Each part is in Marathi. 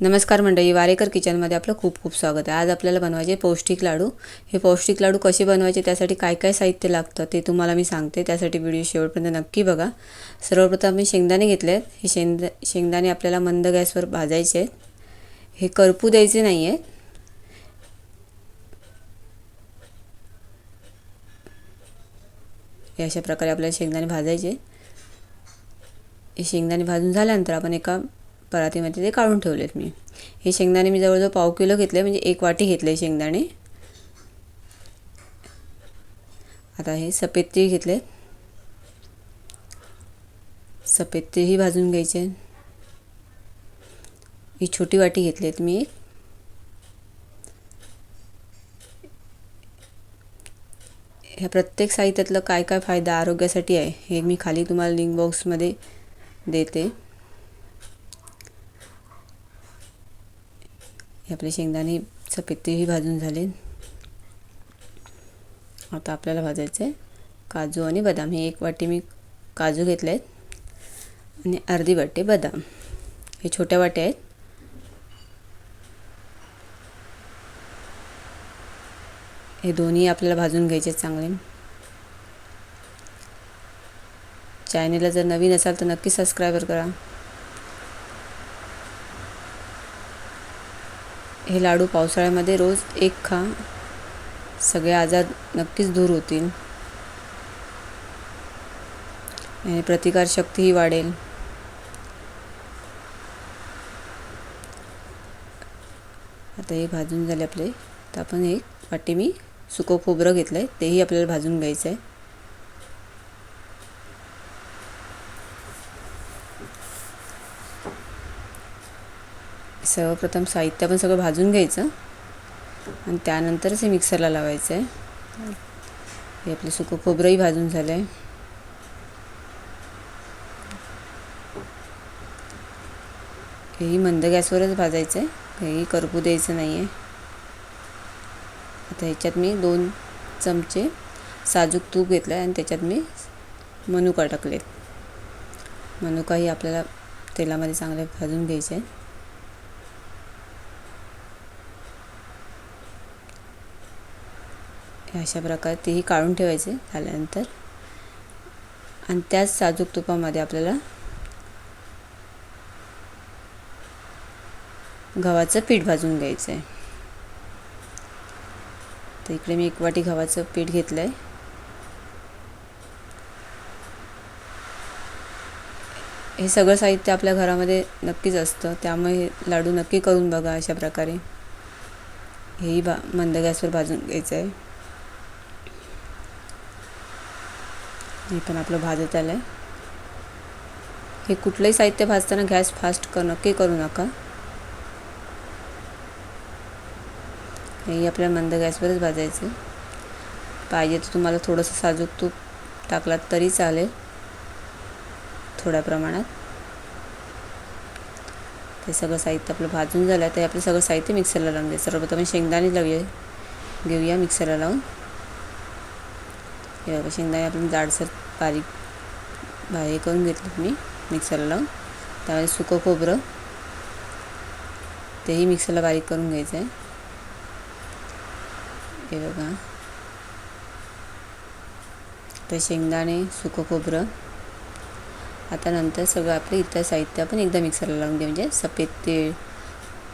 नमस्कार मंडळी वारेकर किचनमध्ये आपलं खूप खूप स्वागत आहे. आज आपल्याला बनवायचे पौष्टिक लाडू. हे पौष्टिक लाडू कसे बनवायचे त्यासाठी काय काय साहित्य लागतं ते तुम्हाला मी सांगते. त्यासाठी व्हिडिओ शेवटपर्यंत नक्की बघा. सर्वप्रथम मी शेंगदाणे घेतले आहेत. हे शेंग शेंगदाणे आपल्याला मंद गॅसवर भाजायचे आहेत. हे करपू द्यायचे नाही आहेत हे अशा प्रकारे आपल्याला शेंगदाणे भाजायचे हे शेंगदाणे भाजून झाल्यानंतर आपण एका परातीमध्ये ते काढून ठेवलेत मी. हे शेंगदाणे मी जवळजवळ पाव किलो घेतले म्हणजे एक वाटी घेतले शेंगदाणे. आता हे सफेद तीळ घेतले. सफेद तीळही भाजून घ्यायचे. ही छोटी वाटी घेतलीत मी. एक ह्या प्रत्येक साहित्यातलं काय काय फायदा आरोग्यासाठी आहे हे मी खाली तुम्हाला लिंक बॉक्समध्ये देते. हे आपले शेंगदाणे सफेद भाजून झाले. आता आपल्याला भाजायचं आहे काजू आणि बदाम. हे एक वाटी मी काजू घेतले आहेत आणि अर्धी वाटी बदाम. हे छोट्या वाट्या आहेत. हे दोन्ही आपल्याला भाजून घ्यायचे चांगले. चॅनेलला जर नवीन असाल तर नक्की सबस्क्राईबर करा. हे लाडू पावसाळ्यामध्ये रोज एक खा. सगळे आजार नक्कीच दूर होतील. आणि प्रतिकारशक्तीही वाढेल. आता हे भाजून झाले आपले. तर आपण एक वाटी मी सुकं खोबरं घेतलं आहे तेही आपल्याला भाजून घ्यायचं आहे सर्वप्रथम साहित्य पण सगळं भाजून घ्यायचं. आणि त्यानंतरच हे मिक्सरला लावायचं आहे हे आपलं सुकं खोबरंही भाजून झालं आहे हेही मंद गॅसवरच भाजायचं आहे काही करपू द्यायचं नाही आहे आता ह्याच्यात मी दोन चमचे साजूक तूप घेतलं आहे आणि त्याच्यात मी मनुका टाकलेत. मनुकाही आपल्याला तेलामध्ये चांगले भाजून घ्यायचे आहे अशा प्रकारे तेही काढून ठेवायचे झाल्यानंतर. आणि त्याच साजूक तुपामध्ये आपल्याला गव्हाचं पीठ भाजून घ्यायचं आहे. तर इकडे मी एक वाटी गव्हाचं पीठ घेतलं आहे. हे सगळं साहित्य आपल्या घरामध्ये नक्कीच असतं. त्यामुळे लाडू नक्की करून बघा अशा प्रकारे. हेही बा मंद गॅसवर भाजून घ्यायचं आहे. हे पण आपलं भाजत आलं आहे हे कुठलंही साहित्य भाजताना गॅस फास्ट कर नक्की करू नका. हेही आपल्या मंद गॅसवरच भाजायचं पाहिजे तर तुम्हाला थोडंसं साजूक तूप टाकलात तरी चालेल. थोड्या प्रमाणात. ते सगळं साहित्य आपलं भाजून झालं आहे ते आपलं सगळं साहित्य मिक्सरला लावून द्यायचं सर्वप्रथम शेंगदाणे लावूया. घेऊया मिक्सरला लावून. हे बघा शेंगदाणे आपण जाडसर बारीक हे करून घेतलं मी मिक्सरला लावून. त्यामध्ये सुकं खोबरं तेही मिक्सरला बारीक करून घ्यायचं आहे हे बघा. तर शेंगदाणे सुकं खोबरं. आता नंतर सगळं आपलं इतर साहित्य आपण एकदा मिक्सरला लावून घ्या. म्हणजे सफेद तीळ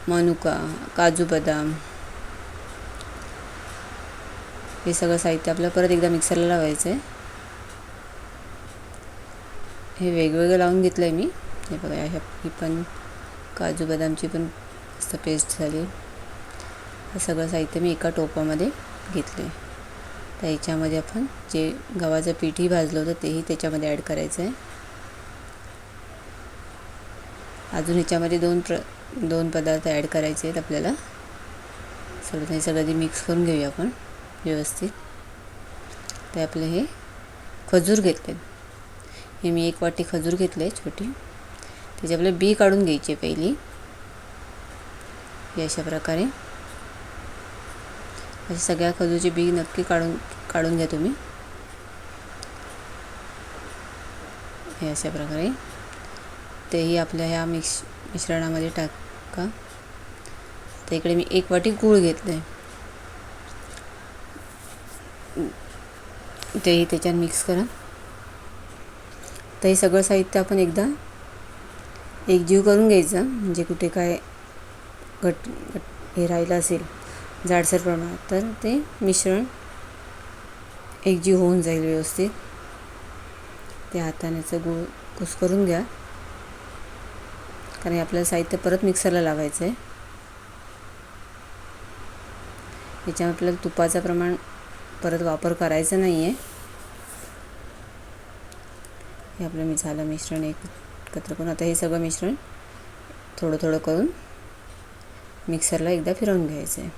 मनुका काजू बदाम हे सगळं साहित्य आपलं परत एकदा मिक्सरला लावायचं आहे हे वेगवेगळं लावून घेतलं आहे मी. हे बघा ह्या ही पण काजू बदामची पण मस्त पेस्ट झाली. हे सगळं साहित्य मी एका टोपामध्ये घेतलं आहे तर ह्याच्यामध्ये आपण जे गव्हाचं पीठही भाजलं होतं तेही त्याच्यामध्ये ॲड करायचं आहे अजून ह्याच्यामध्ये दोन प्र दोन पदार्थ ॲड करायचे आहेत आपल्याला. सगळं हे सगळं ते मिक्स करून घेऊया आपण. व्यवस्थित. ते आपलं हे खजूर घेतले. हे मी एक वाटी खजूर घेतले छोटी. त्याची आपल्याला बी काढून घ्यायची पहिली. अशा प्रकारे. अशी सगळ्या खजूरची बी नक्की काढून काढून घ्या तुम्ही. हे अशा प्रकारे. तेही आपल्या ह्या मिक्स मिश्रणामध्ये टाका. तर इकडे मी एक वाटी गूळ घेतलं आहे तेही त्याच्यात मिक्स करा. तर हे सगळं साहित्य आपण एकदा एकजीव करून घ्यायचं म्हणजे कुठे काय घट घट हे राहिलं असेल जाडसर प्रमाणात तर ते मिश्रण एकजीव होऊन जाईल व्यवस्थित. ते हातानेचं गूळ कुस करून घ्या. कारण आपल्याला साहित्य परत मिक्सरला लावायचं आहे याच्यामध्ये आपल्याला तुपाचं प्रमाण परत वापर करायचा नाही आहे हे आपलं मी झालं मिश्रण एकत्र करून. आता हे सगळं मिश्रण थोडं थोडं करून मिक्सरला एकदा फिरवून घ्यायचं आहे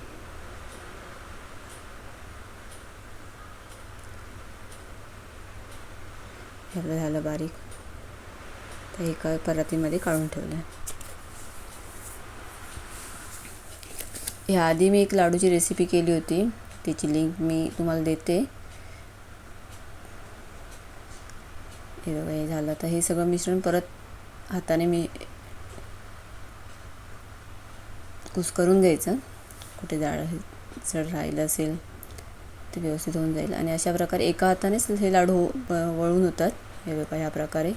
हे आपलं झालं बारीक. तर एका परातीमध्ये काढून ठेवलं आहे ह्याआधी मी एक लाडूची रेसिपी केली होती. त्याची लिंक मी तुम्हाला देते. हे बघा हे झालं. तर हे सगळं मिश्रण परत हाताने मी कुस करून घ्यायचं. कुठे जाड जड राहिलं असेल ते व्यवस्थित होऊन जाईल. आणि अशा प्रकारे एका हातानेच हे लाडू हो, वळून होतात. हे बघा ह्या प्रकारे.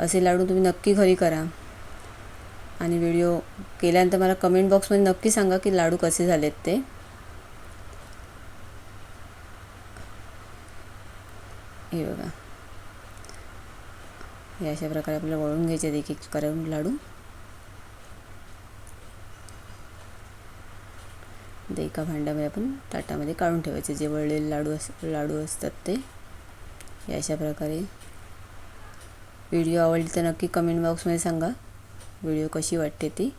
असे लाडू तुम्ही नक्की घरी करा. आणि व्हिडिओ केल्यानंतर मला कमेंट बॉक्समध्ये नक्की सांगा की लाडू कसे झालेत ते. हे बघा. हे अशा प्रकारे आपल्याला वळून घ्यायचे एक एक करून लाडू. ते एका भांड्यामध्ये आपण ताटामध्ये काढून ठेवायचे. जे वळलेले लाडू अस लाडू असतात ते. हे अशा प्रकारे. व्हिडिओ आवडली तर नक्की कमेंट बॉक्समध्ये सांगा. व्हिडिओ कशी वाटते ती.